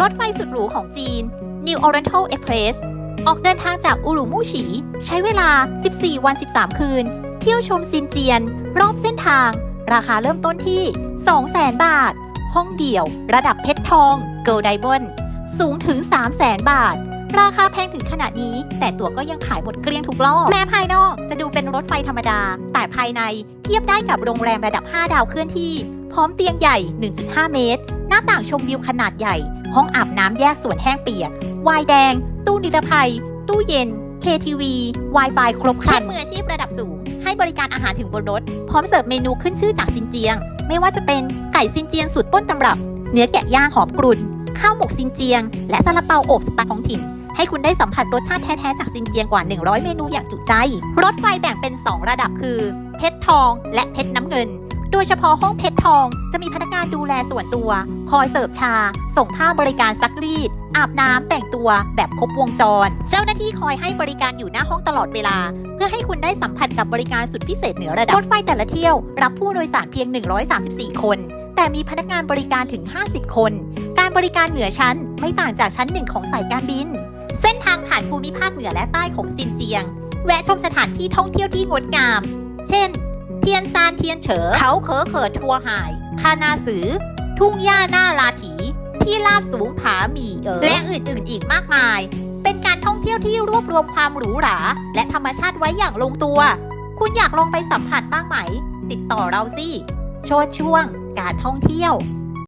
รถไฟสุดหรูของจีน New Oriental Express ออกเดินทางจากอูรุมู่ฉี ใช้เวลา 14 วัน 13 คืน เที่ยวชมซินเจียน รอบเส้นทาง ราคาเริ่มต้นที่ 200,000 บาท ห้องเดี่ยว ระดับเพชรทอง Gold Diamond สูงถึง 300,000 บาท ราคาแพงถึงขนาดนี้ แต่ตั๋วก็ยังขายหมดเกลี้ยงทุกรอบ แม้ภายนอกจะดูเป็นรถไฟธรรมดา แต่ภายในเทียบได้กับโรงแรมระดับ 5 ดาวเคลื่อนที่ พร้อมเตียงใหญ่ 1.5 เมตร หน้าต่างชมวิวขนาดใหญ่ ห้องอาบน้ำแยกส่วนแห้งเปียกไวน์แดง ตู้นิรภัย ตู้เย็น KTV Wi-Fi ครบครันเชฟมืออาชีพระดับสูง ให้บริการอาหารถึงบนรถ พร้อมเสิร์ฟเมนูขึ้นชื่อจากซินเจียง ไม่ว่าจะเป็นไก่ซินเจียงสูตรต้นตำรับ เนื้อแกะย่างหอมกรุ่น ข้าวหมกซินเจียง และซาลาเปาอบสไตล์ท้องถิ่นให้คุณได้สัมผัสรสชาติแท้ ๆ จากซินเจียงกว่า 100 เมนูอย่างจุใจ รถไฟแบ่งเป็น 2 ระดับคือ เพชรทองและเพชรน้ำเงิน โดยเฉพาะห้องเพชรทองจะมีพนักงานดูแลส่วนตัว คอยเสิร์ฟชา ส่งผ้าบริการซักรีด อาบน้ำแต่งตัวแบบครบวงจร เจ้าหน้าที่คอยให้บริการอยู่หน้าห้องตลอดเวลา เพื่อให้คุณได้สัมผัสกับบริการสุดพิเศษเหนือระดับรถไฟแต่ละเที่ยว รับผู้โดยสารเพียง 134 คน แต่มีพนักงานบริการถึง 50 คน การบริการเหนือชั้นไม่ต่างจากชั้นหนึ่งของสายการบิน เส้นทางผ่านภูมิภาคเหนือและใต้ของซินเจียง แวะชมสถานที่ท่องเที่ยวที่งดงาม เช่น เทียนซานเทียนเฉอเขาเขอเขิดทัวหาย คานาสือ ทุ่งหญ้าหน้าลาถี ที่ราบสูงผาหมี่เอ๋อและอื่นๆอีกมากมาย เป็นการท่องเที่ยวที่รวบรวมความหรูหรา และธรรมชาติไว้อย่างลงตัว คุณอยากลองไปสัมผัสบ้างไหม ติดต่อเราสิโชดช่วง การท่องเที่ยว